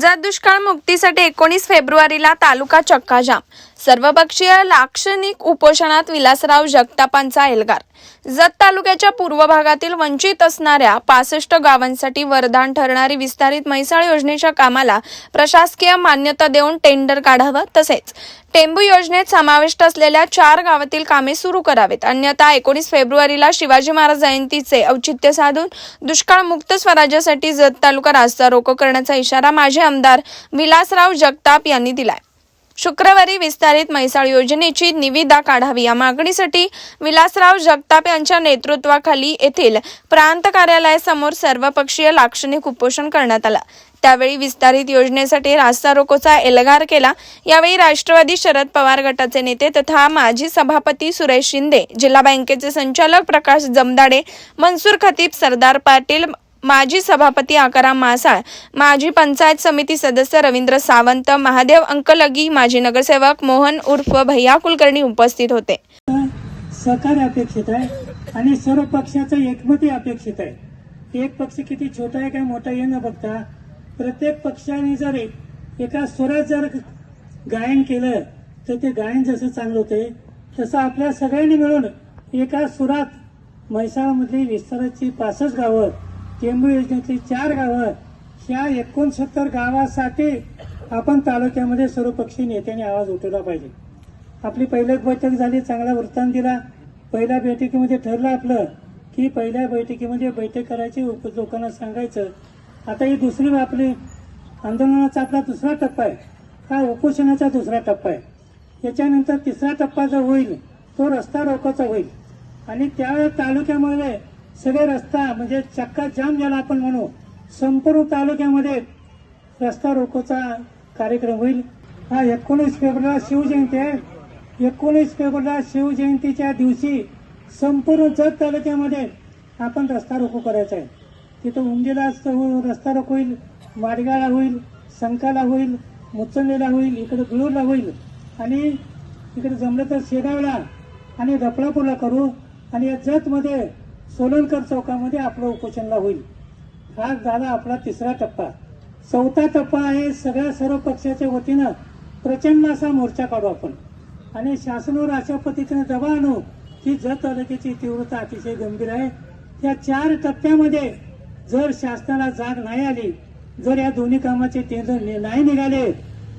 जत दुष्काळ मुक्तीसाठी एकोणीस फेब्रुवारीला तालुका चक्काजाम. सर्वपक्षीय लाक्षणिक उपोषणात विलासराव जगतापांचा एल्गार. जत तालुक्याच्या पूर्व भागातील वंचित असणाऱ्या पासष्ट गावांसाठी वरदान ठरणारी विस्तारित म्हैसाळ योजनेच्या कामाला प्रशासकीय मान्यता देऊन टेंडर काढावं तसेच टेंबू योजनेत समाविष्ट असलेल्या चार गावातील कामे सुरू करावेत. अन्यथा एकोणीस फेब्रुवारीला शिवाजी महाराज जयंतीचे औचित्य साधून दुष्काळमुक्त स्वराज्यासाठी जत तालुका रास्ता रोको करण्याचा इशारा माजी आमदार विलासराव जगताप यांनी दिलाय. शुक्रवारी विस्तारित म्हैसाळ योजनेची निविदा काढावी या मागणीसाठी विलासराव जगताप यांच्या नेतृत्वाखाली येथील प्रांत कार्यालयासमोर सर्वपक्षीय लाक्षणिक उपोषण करण्यात आलं. त्यावेळी विस्तारित योजनेसाठी रास्ता रोकोचा एल्गार केला. यावेळी राष्ट्रवादी शरद पवार गटाचे नेते तथा माजी सभापती सुरेश शिंदे जिल्हा बँकेचे संचालक प्रकाश जमदाडे मनसूर खतीब सरदार पाटील माजी सभापती आकाराम मासाळ माजी पंचायत समिती सदस्य रवींद्र सावंत महादेव अंकलगी माजी नगरसेवक मोहन उर्फ भैया कुलकर्णी उपस्थित होते. सहकार्य अपेक्षित आहे आणि सर्व पक्षाचं एकमती अपेक्षित आहे. एक पक्ष किती छोटा आहे काय मोठा आहे न बघता प्रत्येक पक्षाने जर एक- एका स्वरात जर गायन केलं तर ते गायन जसं चांगलं होते तसं आपल्या सगळ्यांनी मिळून एका सुरात म्हैसाळमधली विस्ताराची पासष्ट गावं टेंबू योजनेतली चार गावं ह्या एकोणसत्तर गावासाठी आपण तालुक्यामध्ये सर्वपक्षीय नेत्यांनी आवाज उठवला पाहिजे. आपली पहिली बैठक झाली चांगला वृत्तांत दिला. पहिल्या बैठकीमध्ये ठरलं आपलं की पहिल्या बैठकीमध्ये बैठक करायची उप- लोकांना सांगायचं. आता ही दुसरी आपली आंदोलनाचा आपला दुसरा टप्पा आहे. हा उपोषणाचा दुसरा टप्पा आहे. याच्यानंतर तिसरा टप्पा जो होईल तो रस्ता रोकोचा होईल. आणि त्या तालुक्यामध्ये सगळे रस्ता म्हणजे चक्का जाम ज्याला आपण म्हणू. संपूर्ण तालुक्यामध्ये रस्ता रोकोचा कार्यक्रम होईल. हा एकोणीस फेब्रुवारीला शिवजयंती आहे. एकोणीस फेब्रुवारीला शिवजयंतीच्या दिवशी संपूर्ण जत तालुक्यामध्ये आपण रस्ता रोको करायचा आहे. तिथं उंडीला रस्ता रोको होईल माडगाळला होईल संकाला होईल मुचंदेला होईल इकडे गुळूरला होईल. आणि इकडे जमलं तर शेगावला आणि रपळापूरला करू. आणि या जतमध्ये सोलनकर चौकामध्ये आपलं उपोषणला होईल. हा झाला आपला तिसरा टप्पा. चौथा टप्पा आहे सगळ्या सर्व पक्षाच्या वतीनं प्रचंड असा मोर्चा काढू आपण. आणि शासनावर अशा पद्धतीनं दबाव आणू की जत तालुक्याची तीव्रता अतिशय गंभीर आहे या चार टप्प्यामध्ये जर शासनाला जाग नाही आली जर या दोन्ही कामाचे टेंडर नि- नाही निघाले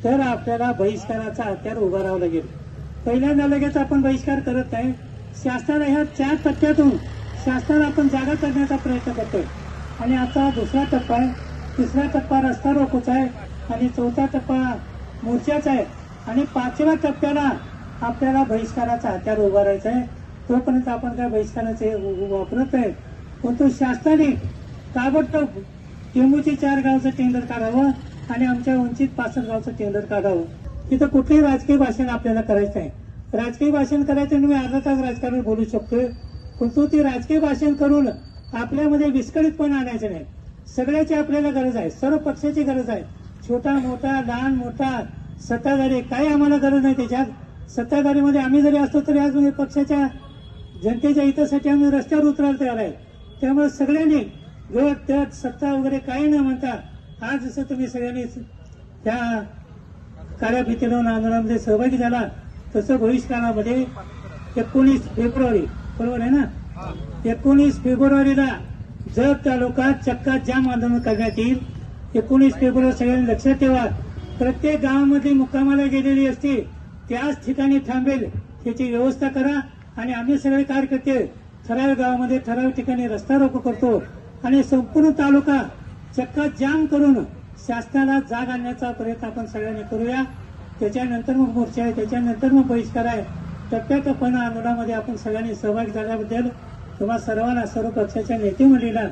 तर आपल्याला बहिष्काराचा हत्यार उभारावा राहावं लागेल. पहिल्यांदा लगेच आपण बहिष्कार करत नाही. शासनाला ह्या चार टप्प्यातून शासनाला आपण जागा करण्याचा प्रयत्न करतोय. आणि आता दुसरा टप्पा आहे. तिसरा टप्पा रस्ता रोकोचा आहे. आणि चौथा टप्पा मोर्चाचा आहे. आणि पाचव्या टप्प्याला आपल्याला बहिष्काराचा हत्यार उभारायचा आहे. तोपर्यंत आपण काय बहिष्काराचे वापरत आहे परंतु शासनाने ताबडतोब टेंबूची चार गावचं टेंडर काढावं आणि आमच्या वंचित पासष्ट गावचं टेंडर काढावं. तिथं कुठलंही राजकीय भाषण आपल्याला करायचं आहे. राजकीय भाषण करायचं आणि मी अर्धा तास राजकारण बोलू शकतोय. परंतु राजकीय भाषण करून आपल्यामध्ये विस्कळीतपणा आणायचं नाही. सगळ्याची आपल्याला गरज आहे. सर्व पक्षाची गरज आहे. छोटा मोठा लहान मोठा सत्ताधारी काही आम्हाला गरज नाही त्याच्यात. सत्ताधारीमध्ये आम्ही जरी असतो तरी आज पक्षाच्या जनतेच्या हितासाठी आम्ही रस्त्यावर उतरायला तयार आहे. त्यामुळे सगळ्यांनी गट तट सत्ता वगैरे काही न म्हणता आज जसं तुम्ही सगळ्यांनी त्या कार्याभितीनं आंदोलनामध्ये सहभागी झाला तसं भविष्यकाळामध्ये एकोणीस फेब्रुवारी बरोबर आहे ना? एकोणीस फेब्रुवारीला जर तालुका चक्का जाम आंदोलन करण्यात येईल एकोणीस फेब्रुवारी सगळ्यांनी लक्षात ठेवा. प्रत्येक गावामध्ये मुक्कामाला गेलेली असते त्याच ठिकाणी थांबेल त्याची व्यवस्था करा आणि आम्ही सगळे कार्यकर्ते ठराविक गावामध्ये ठराविक ठिकाणी रस्ता रोको करतो आणि संपूर्ण तालुका चक्का जाम करून शासनाला जाग आणण्याचा प्रयत्न आपण सगळ्यांनी करूया. त्याच्यानंतर मग मोर्चा आहे त्याच्यानंतर मग बहिष्कार आहे. टप्प्याटप्प्यानं आंदोलनामध्ये आपण सगळ्यांनी सहभागी झाल्याबद्दल तुम्हा सर्वांना सर्व पक्षाच्या नेते मंडळीला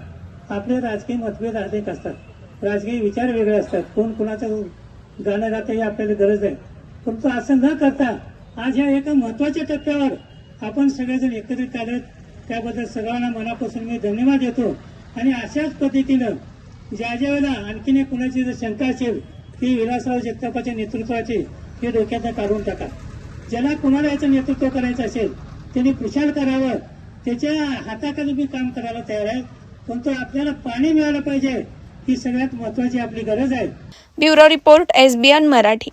आपले राजकीय मतभेद अधिक असतात. राजकीय विचार वेगळे असतात. कोण कोणाचं गाणं गातं ही आपल्याला गरज आहे परंतु असं न करता आज या एका महत्त्वाच्या टप्प्यावर आपण सगळेजण एकत्रित आलेत. त्याबद्दल सगळ्यांना मनापासून मी धन्यवाद देतो. आणि अशाच पद्धतीनं ज्या ज्या वेळेला आणखीन एक कुणाची जर शंका असेल ती विलासराव जगतापाच्या नेतृत्वाची हे डोक्यातनं काढून टाका. ज्याला कुणाला याचं नेतृत्व करायचं असेल त्यांनी खुशाल करावं. त्याच्या हाताखाली मी काम करायला तयार आहे परंतु आपल्याला पाणी मिळालं पाहिजे ही सगळ्यात महत्वाची आपली गरज आहे. Bureau report SBN Marathi.